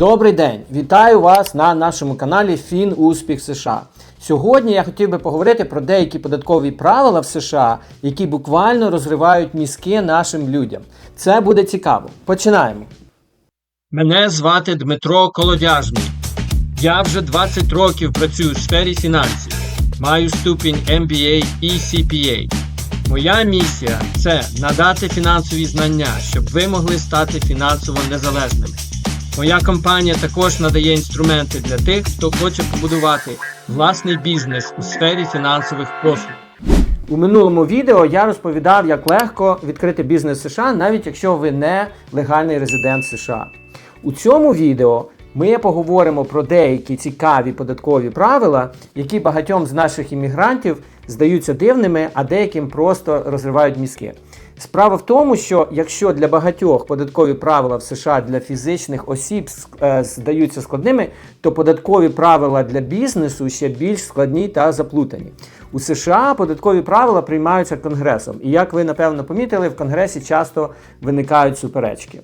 Добрий день! Вітаю вас на нашому каналі Фін Успіх США. Сьогодні я хотів би поговорити про деякі податкові правила в США, які буквально розривають мізки нашим людям. Це буде цікаво. Починаємо. Мене звати Дмитро Колодяжний. Я вже 20 років працюю в сфері фінансів. Маю ступінь MBA і CPA. Моя місія це надати фінансові знання, щоб ви могли стати фінансово незалежними. Моя компанія також надає інструменти для тих, хто хоче побудувати власний бізнес у сфері фінансових послуг. У минулому відео я розповідав, як легко відкрити бізнес США, навіть якщо ви не легальний резидент США. У цьому відео ми поговоримо про деякі цікаві податкові правила, які багатьом з наших іммігрантів здаються дивними, а деяким просто розривають мізки. Справа в тому, що якщо для багатьох податкові правила в США для фізичних осіб е, здаються складними, то податкові правила для бізнесу ще більш складні та заплутані. У США податкові правила приймаються Конгресом, і як ви напевно помітили, в Конгресі часто виникають суперечки.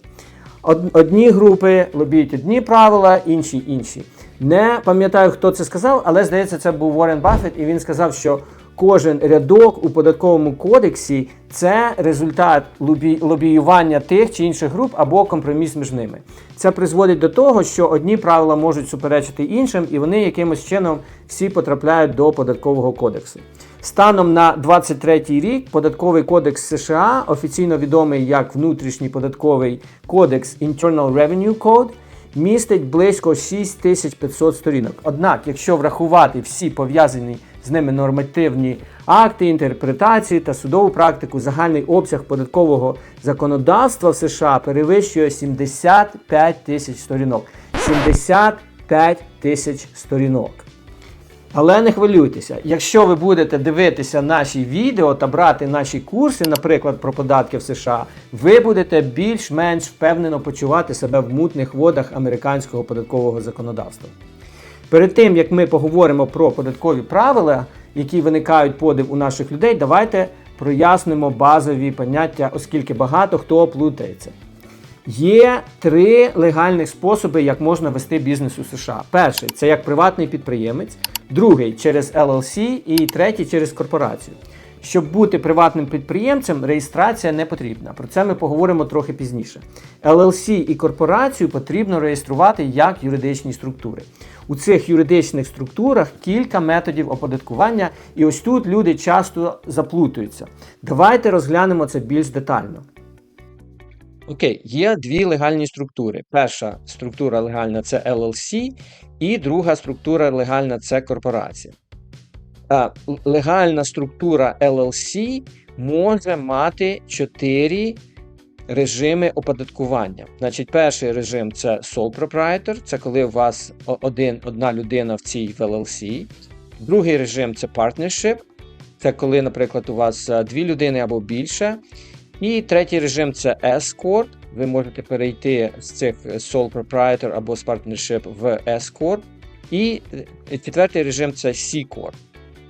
Одні групи лобіють одні правила, інші інші. Не пам'ятаю, хто це сказав, але здається, це був Уоррен Баффет, і він сказав, що кожен рядок у податковому кодексі це результат лобі- лобіювання тих чи інших груп або компроміс між ними. Це призводить до того, що одні правила можуть суперечити іншим, і вони якимось чином всі потрапляють до податкового кодексу. Станом на 23 рік податковий кодекс США, офіційно відомий як внутрішній податковий кодекс Internal Revenue Code, містить близько 6500 сторінок. Однак, якщо врахувати всі пов'язані з ними нормативні акти, інтерпретації та судову практику, загальний обсяг податкового законодавства в США перевищує 75 тисяч сторінок. 75 тисяч сторінок. Але не хвилюйтеся, якщо ви будете дивитися наші відео та брати наші курси, наприклад, про податки в США, ви будете більш-менш впевнено почувати себе в мутних водах американського податкового законодавства. Перед тим як ми поговоримо про податкові правила, які виникають подив у наших людей, давайте прояснимо базові поняття, оскільки багато хто плутається. Є три легальних способи, як можна вести бізнес у США. Перший це як приватний підприємець, другий через LLC і третій через корпорацію. Щоб бути приватним підприємцем, реєстрація не потрібна. Про це ми поговоримо трохи пізніше. LLC і корпорацію потрібно реєструвати як юридичні структури. У цих юридичних структурах кілька методів оподаткування, і ось тут люди часто заплутуються. Давайте розглянемо це більш детально. Окей, є дві легальні структури. Перша структура легальна це LLC, і друга структура легальна це корпорація. Л- легальна структура LLC може мати чотири режими оподаткування. Значить, перший режим це sole proprietor, це коли у вас один, одна людина в цій LLC. Другий режим це partnership, це коли, наприклад, у вас е, дві людини або більше. І третій режим це S-Corp. Ви можете перейти з цих е, sole proprietor або з partnership в S-Corp. І е, четвертий режим це C-Corp.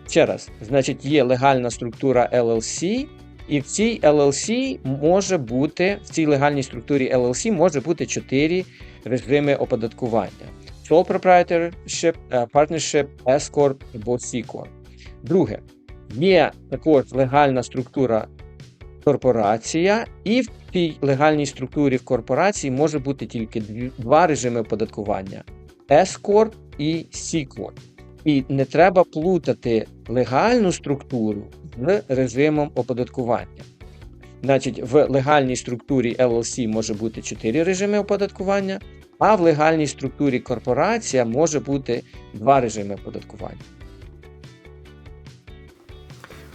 Ще раз, значить, є легальна структура LLC, і в цій LLC може бути, в цій легальній структурі LLC може бути чотири режими оподаткування: Sole Proprietorship, е, Partnership, S-Corp або C-Corp. Друге, є також легальна структура корпорація, і в цій легальній структурі в корпорації може бути тільки два режими оподаткування: S-Corp і C-Corp. І не треба плутати легальну структуру з режимом оподаткування. Значить, в легальній структурі LLC може бути 4 режими оподаткування, а в легальній структурі корпорація може бути два режими оподаткування.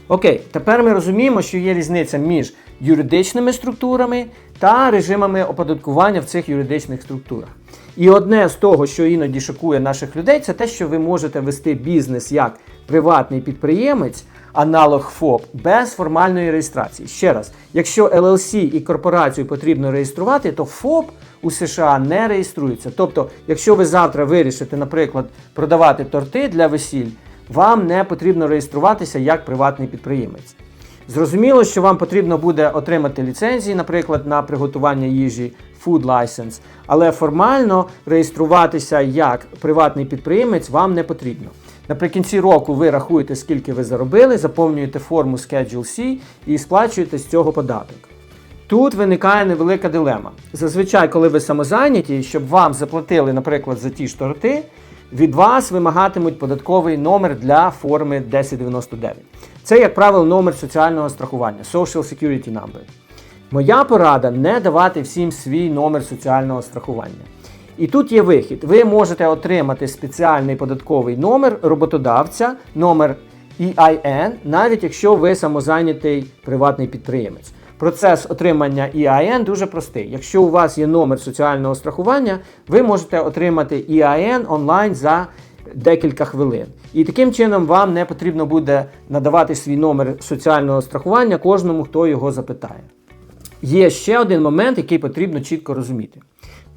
Окей, тепер ми розуміємо, що є різниця між юридичними структурами та режимами оподаткування в цих юридичних структурах. І одне з того, що іноді шокує наших людей, це те, що ви можете вести бізнес як приватний підприємець, аналог ФОП, без формальної реєстрації. Ще раз, якщо LLC і корпорацію потрібно реєструвати, то ФОП у США не реєструється. Тобто, якщо ви завтра вирішите, наприклад, продавати торти для весіль, вам не потрібно реєструватися як приватний підприємець. Зрозуміло, що вам потрібно буде отримати ліцензії, наприклад, на приготування їжі, food license, але формально реєструватися як приватний підприємець вам не потрібно. Наприкінці року ви рахуєте, скільки ви заробили, заповнюєте форму Schedule C і сплачуєте з цього податок. Тут виникає невелика дилема. Зазвичай, коли ви самозайняті, щоб вам заплатили, наприклад, за ті ж торти, від вас вимагатимуть податковий номер для форми 1099. Це, як правило, номер соціального страхування Social Security Number. Моя порада не давати всім свій номер соціального страхування. І тут є вихід. Ви можете отримати спеціальний податковий номер роботодавця, номер EIN, навіть якщо ви самозайнятий приватний підприємець. Процес отримання EIN дуже простий. Якщо у вас є номер соціального страхування, ви можете отримати EIN онлайн за декілька хвилин. І таким чином вам не потрібно буде надавати свій номер соціального страхування кожному, хто його запитає. Є ще один момент, який потрібно чітко розуміти.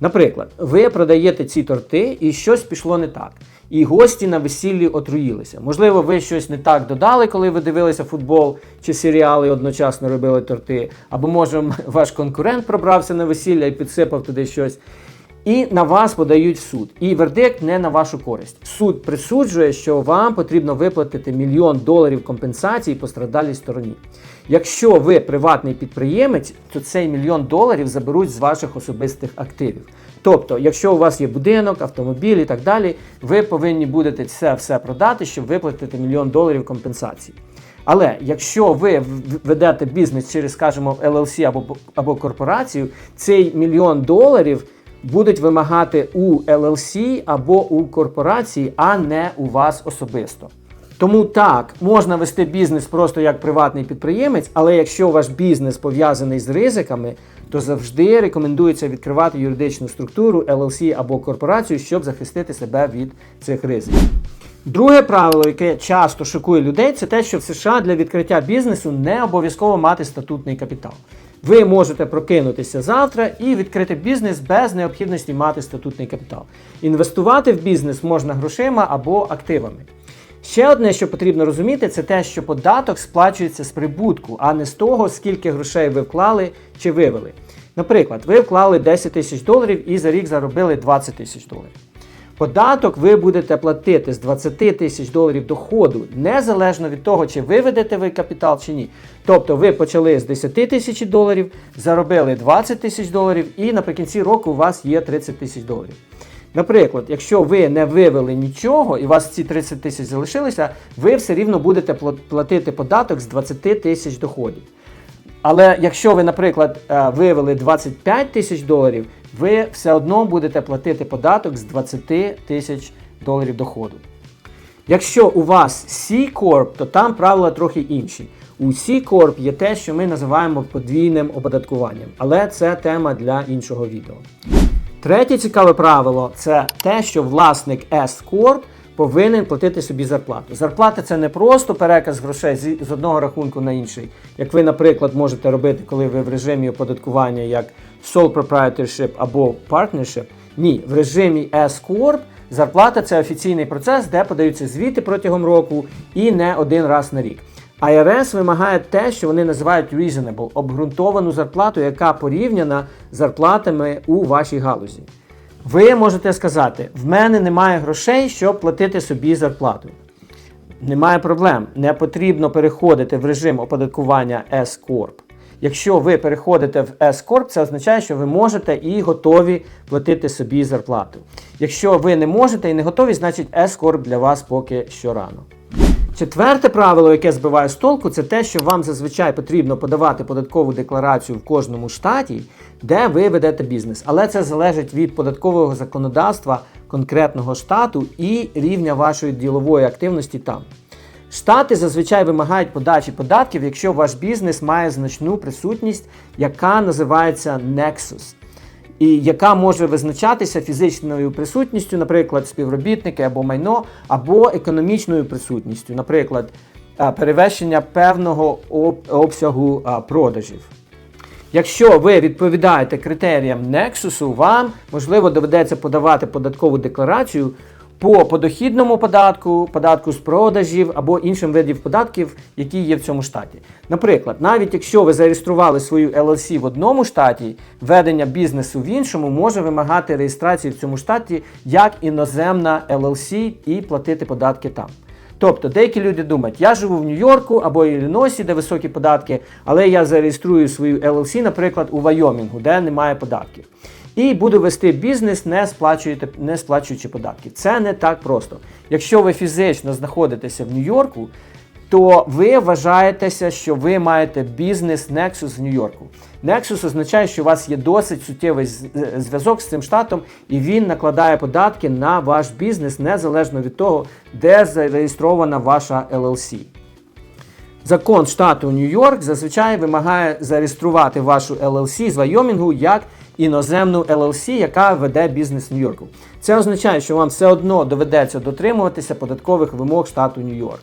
Наприклад, ви продаєте ці торти і щось пішло не так. І гості на весіллі отруїлися. Можливо, ви щось не так додали, коли ви дивилися футбол чи серіали і одночасно робили торти. Або, може, ваш конкурент пробрався на весілля і підсипав туди щось. І на вас подають в суд. І вердикт не на вашу користь. Суд присуджує, що вам потрібно виплатити мільйон доларів компенсації пострадалій стороні. Якщо ви приватний підприємець, то цей мільйон доларів заберуть з ваших особистих активів. Тобто, якщо у вас є будинок, автомобіль і так далі, ви повинні будете це все продати, щоб виплатити мільйон доларів компенсації. Але якщо ви ведете бізнес через, скажімо, LLC або, або корпорацію, цей мільйон доларів будуть вимагати у LLC або у корпорації, а не у вас особисто. Тому так, можна вести бізнес просто як приватний підприємець, але якщо ваш бізнес пов'язаний з ризиками, то завжди рекомендується відкривати юридичну структуру LLC або корпорацію, щоб захистити себе від цих ризиків. Друге правило, яке часто шокує людей, це те, що в США для відкриття бізнесу не обов'язково мати статутний капітал. Ви можете прокинутися завтра і відкрити бізнес без необхідності мати статутний капітал. Інвестувати в бізнес можна грошима або активами. Ще одне, що потрібно розуміти, це те, що податок сплачується з прибутку, а не з того, скільки грошей ви вклали чи вивели. Наприклад, ви вклали 10 тисяч доларів і за рік заробили 20 тисяч доларів. Податок ви будете платити з 20 тисяч доларів доходу, незалежно від того, чи виведете ви капітал чи ні. Тобто ви почали з 10 тисяч доларів, заробили 20 тисяч доларів, і наприкінці року у вас є 30 тисяч доларів. Наприклад, якщо ви не вивели нічого і у вас ці 30 тисяч залишилися, ви все рівно будете платити податок з 20 тисяч доходів. Але якщо ви, наприклад, е, вивели 25 тисяч доларів, ви все одно будете платити податок з 20 тисяч доларів доходу. Якщо у вас C Corp, то там правила трохи інші. У C Corp є те, що ми називаємо подвійним оподаткуванням, але це тема для іншого відео. Третє цікаве правило це те, що власник S Corp повинен платити собі зарплату. Зарплата це не просто переказ грошей з одного рахунку на інший, як ви, наприклад, можете робити, коли ви в режимі оподаткування як sole proprietorship або partnership. Ні, в режимі S Corp зарплата це офіційний процес, де подаються звіти протягом року і не один раз на рік. IRS вимагає те, що вони називають reasonable, обґрунтовану зарплату, яка порівняна зарплатами у вашій галузі. Ви можете сказати: в мене немає грошей, щоб платити собі зарплату. Немає проблем. Не потрібно переходити в режим оподаткування S Corp. Якщо ви переходите в S Corp, це означає, що ви можете і готові платити собі зарплату. Якщо ви не можете і не готові, значить S Corp для вас поки що рано. Четверте правило, яке збиває з толку, це те, що вам зазвичай потрібно подавати податкову декларацію в кожному штаті, де ви ведете бізнес. Але це залежить від податкового законодавства конкретного штату і рівня вашої ділової активності там. Штати зазвичай вимагають подачі податків, якщо ваш бізнес має значну присутність, яка називається Nexus і яка може визначатися фізичною присутністю, наприклад, співробітники або майно, або економічною присутністю, наприклад, е, перевищення певного обсягу е, продажів. Якщо ви відповідаєте критеріям Nexus, вам можливо доведеться подавати податкову декларацію по подохідному податку, податку з продажів або іншим видів податків, які є в цьому штаті. Наприклад, навіть якщо ви зареєстрували свою LLC в одному штаті, ведення бізнесу в іншому може вимагати реєстрації в цьому штаті як іноземна LLC і платити податки там. Тобто деякі люди думають, я живу в Нью-Йорку або Іллінойсі, де високі податки, але я зареєструю свою LLC, наприклад, у Вайомінгу, де немає податків. І буду вести бізнес, не сплачуєте, не сплачуючи податки. Це не так просто. Якщо ви фізично знаходитеся в Нью-Йорку, то ви вважаєтеся, що ви маєте бізнес Nexus в Нью-Йорку. Nexus означає, що у вас є досить суттєвий зв'язок з цим штатом, і він накладає податки на ваш бізнес незалежно від того, де зареєстрована ваша LLC. Закон штату Нью-Йорк зазвичай вимагає зареєструвати вашу LLC з Вайомінгу як іноземну LLC, яка веде бізнес Нью-Йорку. Це означає, що вам все одно доведеться дотримуватися податкових вимог штату Нью-Йорк.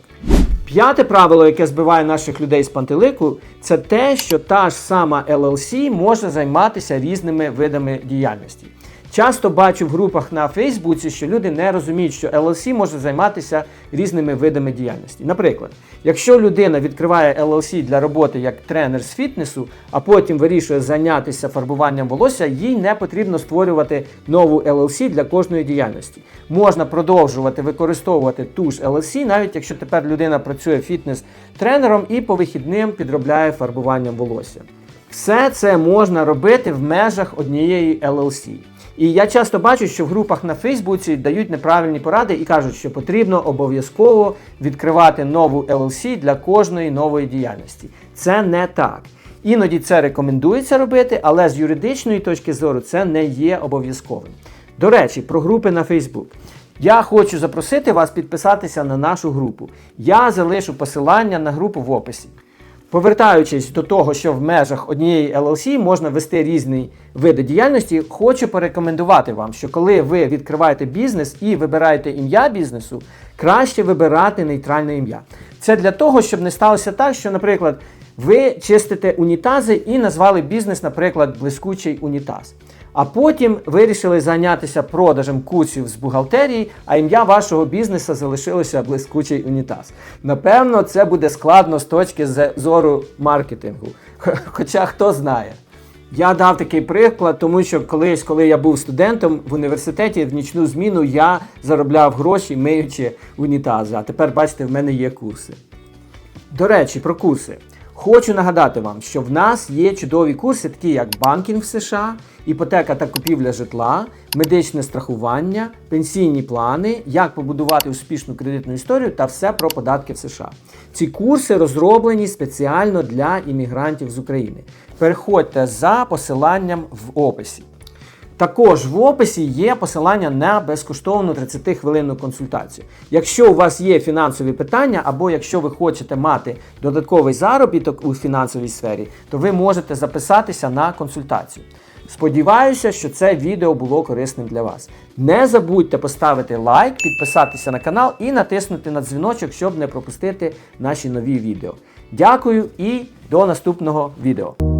П'яте правило, яке збиває наших людей з пантелику, це те, що та ж сама LLC може займатися різними видами діяльності. Часто бачу в групах на Фейсбуці, що люди не розуміють, що LLC може займатися різними видами діяльності. Наприклад, якщо людина відкриває LLC для роботи як тренер з фітнесу, а потім вирішує зайнятися фарбуванням волосся, їй не потрібно створювати нову LLC для кожної діяльності. Можна продовжувати використовувати ту ж LLC, навіть якщо тепер людина працює фітнес-тренером і по вихідним підробляє фарбуванням волосся. Все це можна робити в межах однієї LLC. І я часто бачу, що в групах на Фейсбуці дають неправильні поради і кажуть, що потрібно обов'язково відкривати нову LLC для кожної нової діяльності. Це не так. Іноді це рекомендується робити, але з юридичної точки зору це не є обов'язковим. До речі, про групи на Facebook. Я хочу запросити вас підписатися на нашу групу. Я залишу посилання на групу в описі. Повертаючись до того, що в межах однієї LLC можна вести різні види діяльності, хочу порекомендувати вам, що коли ви відкриваєте бізнес і вибираєте ім'я бізнесу, краще вибирати нейтральне ім'я. Це для того, щоб не сталося так, що, наприклад, ви чистите унітази і назвали бізнес, наприклад, блискучий унітаз. А потім вирішили зайнятися продажем курсів з бухгалтерії, а ім'я вашого бізнесу залишилося блискучий унітаз. Напевно, це буде складно з точки зору маркетингу. Хоча хто знає. Я дав такий приклад, тому що колись, коли я був студентом в університеті, в нічну зміну я заробляв гроші, миючи унітази. А тепер, бачите, в мене є курси. До речі, про курси. Хочу нагадати вам, що в нас є чудові курси, такі як банкінг в США, іпотека та купівля житла, медичне страхування, пенсійні плани, як побудувати успішну кредитну історію та все про податки в США. Ці курси розроблені спеціально для іммігрантів з України. Переходьте за посиланням в описі. Також в описі є посилання на безкоштовну 30-хвилинну консультацію. Якщо у вас є фінансові питання, або якщо ви хочете мати додатковий заробіток у фінансовій сфері, то ви можете записатися на консультацію. Сподіваюся, що це відео було корисним для вас. Не забудьте поставити лайк, підписатися на канал і натиснути на дзвіночок, щоб не пропустити наші нові відео. Дякую і до наступного відео.